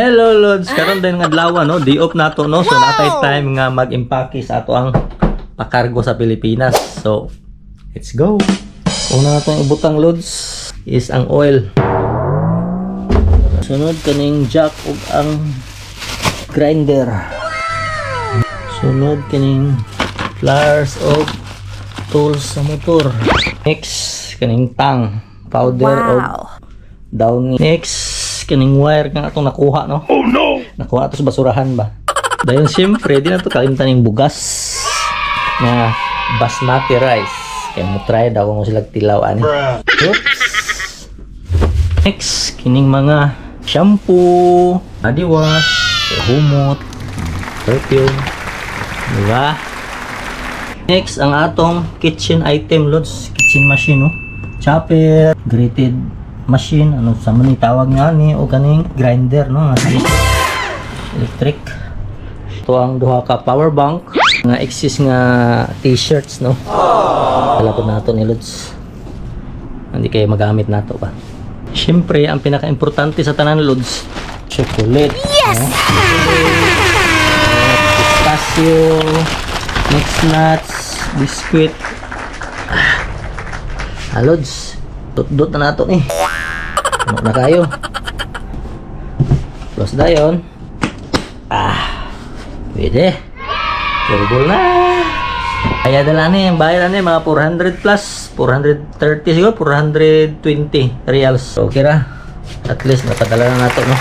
Hello Lods, karon din nga adlaw no, di off nato no. So natay time nga mag-impake sa ato ang pakargo sa Pilipinas. So let's go. Una natong ibutang Lods is ang oil. Sunod kaning jack ug ang grinder. Sunod kaning pliers of tools sa motor. Next kaning tang powder of down next kaning wire nga atong nakuha no? Oh no! Nakuha to sa basurahan ba? Dayon siyempre di na to kalimtan yung bugas na basmati rice. Kaya mo try daw kung sila tilaw ani. Oops. Next kining mga shampoo body wash humot perfume. Diba Next, ang atong kitchen item, Lods. Kitchen machine, no? Chopper, grated machine, ano sa man tawag nga ni, o kaning grinder, no? Nga Electric. Ito ang duha ka power bank. Nga exist nga t-shirts, no? Wala po nato ni Lods. Hindi kayo magamit nato ba? Siyempre, ang pinaka-importante sa tanan, Lods, chocolate. Yes! pistachio, mixed nuts, biscuit. Ah, Lods, dot-dot na nato ni. Ano na kayo? Close na yun. Ah, pwede. Turbo na. Kaya dala ni, ang bayad ni, mga 400 plus, 430 siguro, 420 reals. Okay ra. At least, napadala na nato, no?